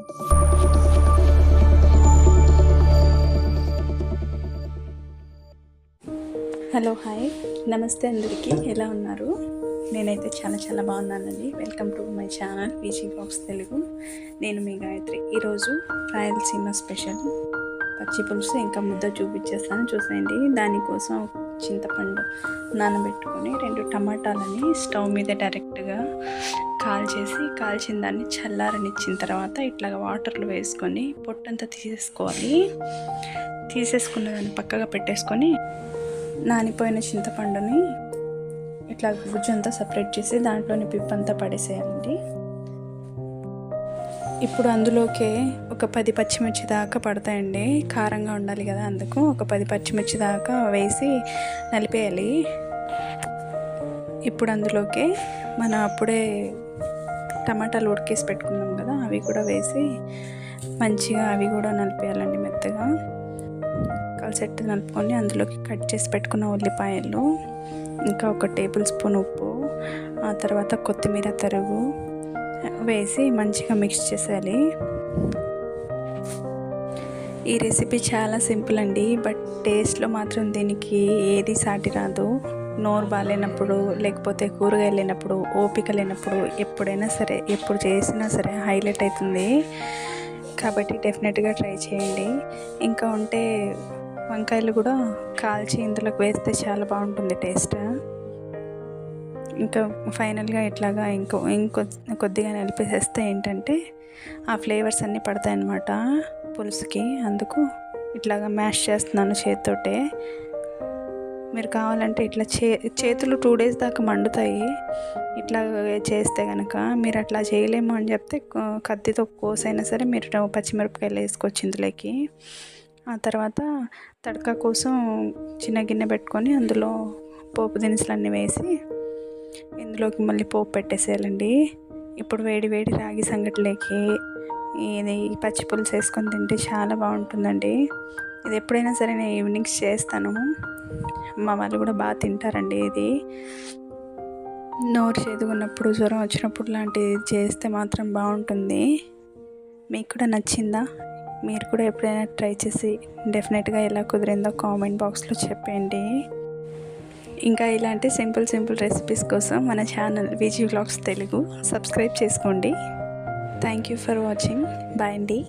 Hello hi. నమస్తే అందరికీ. ఎలా ఉన్నారు? నేనైతే చాలా చాలా బాగున్నానండి. Welcome to my channel PG box Telugu. నేను మీ గాయత్రి. ఈరోజు రాయలసీమ స్పెషల్. పచ్చి పులుసు ఇంకా ముద్ద చూపించేస్తాను. చూసేయండి. దానికోసం చింతపండు నానబెట్టుకొని రెండు టమాటాలని స్టవ్ మీద డైరెక్ట్గా కాల్చేసి కాల్చిన దాన్ని చల్లారనిచ్చిన తర్వాత ఇట్లా వాటర్లో వేసుకొని పొట్టంతా తీసేసుకోవాలి తీసేసుకున్న దాన్ని పక్కగా పెట్టేసుకొని నానిపోయిన చింతపండుని ఇట్లా గుజ్జంతా సపరేట్ చేసి దాంట్లోని పిప్పంతా పడేసేయాలండి ఇప్పుడు అందులోకే ఒక పది పచ్చిమిర్చి దాకా పడతాయండి. కారంగా ఉండాలి కదా అందుకు ఒక పది పచ్చిమిర్చి దాకా వేసి నలిపేయాలి. ఇప్పుడు అందులోకే మనం అప్పుడే టమాటాలు ఉడికేసి పెట్టుకున్నాం కదా అవి కూడా వేసి మంచిగా అవి కూడా నలిపేయాలండి మెత్తగా. కలిసెట్టు నలుపుకొని అందులోకి కట్ చేసి పెట్టుకున్న ఉల్లిపాయలు ఇంకా ఒక టేబుల్ స్పూన్ ఉప్పు ఆ తర్వాత కొత్తిమీర తరుగు వేసి మంచిగా మిక్స్ చేసేయాలి. ఈ రెసిపీ చాలా సింపుల్ అండి బట్ టేస్ట్లో మాత్రం దీనికి ఏది సాటి రాదు. నోరు బాగాలేనప్పుడు లేకపోతే కూరగాయలు లేనప్పుడు ఓపిక లేనప్పుడు ఎప్పుడైనా సరే ఎప్పుడు చేసినా సరే హైలైట్ అవుతుంది కాబట్టి డెఫినెట్గా ట్రై చేయండి. ఇంకా ఉంటే వంకాయలు కూడా కాల్చి ఇందులోకి వేస్తే చాలా బాగుంటుంది టేస్ట్. ఇంకా ఫైనల్గా ఇట్లాగా ఇంకో ఇంకొ కొద్దిగా నలిపేసేస్తే ఏంటంటే ఆ ఫ్లేవర్స్ అన్నీ పడతాయన్నమాట పులుసుకి. అందుకు ఇట్లాగా మ్యాష్ చేస్తున్నాను చేతితోటే. మీరు కావాలంటే ఇట్లా చే చేతులు టూ డేస్ దాకా మండుతాయి. ఇట్లా చేస్తే కనుక మీరు అట్లా చేయలేము అని చెప్తే కత్తితో కోసైనా సరే మీరు పచ్చిమిరపకాయలు వేసుకోవచ్చు ఇందులోకి ఆ తర్వాత తడక కోసం చిన్న గిన్నె పెట్టుకొని అందులో పోపు దినుసులు అన్నీ వేసి ఇందులోకి మళ్ళీ పోపు పెట్టేసేయాలండి. ఇప్పుడు వేడి వేడి రాగి సంగటిలోకి ఇది పచ్చి పులుసు వేసుకొని తింటే చాలా బాగుంటుందండి. ఇది ఎప్పుడైనా సరే నేను ఈవినింగ్స్ చేస్తాను. మా వాళ్ళు కూడా బాగా తింటారండి ఇది. నోరు చేదుకున్నప్పుడు జ్వరం వచ్చినప్పుడు లాంటిది చేస్తే మాత్రం బాగుంటుంది. మీకు కూడా నచ్చిందా? మీరు కూడా ఎప్పుడైనా ట్రై చేసి డెఫినెట్గా ఎలా కుదిరిందో కామెంట్ బాక్స్లో చెప్పండి. ఇంకా ఇలాంటి సింపుల్ సింపుల్ రెసిపీస్ కోసం మన channel Viji vlogs Telugu subscribe చేసుకోండి. Thank you for watching. Bye అండి.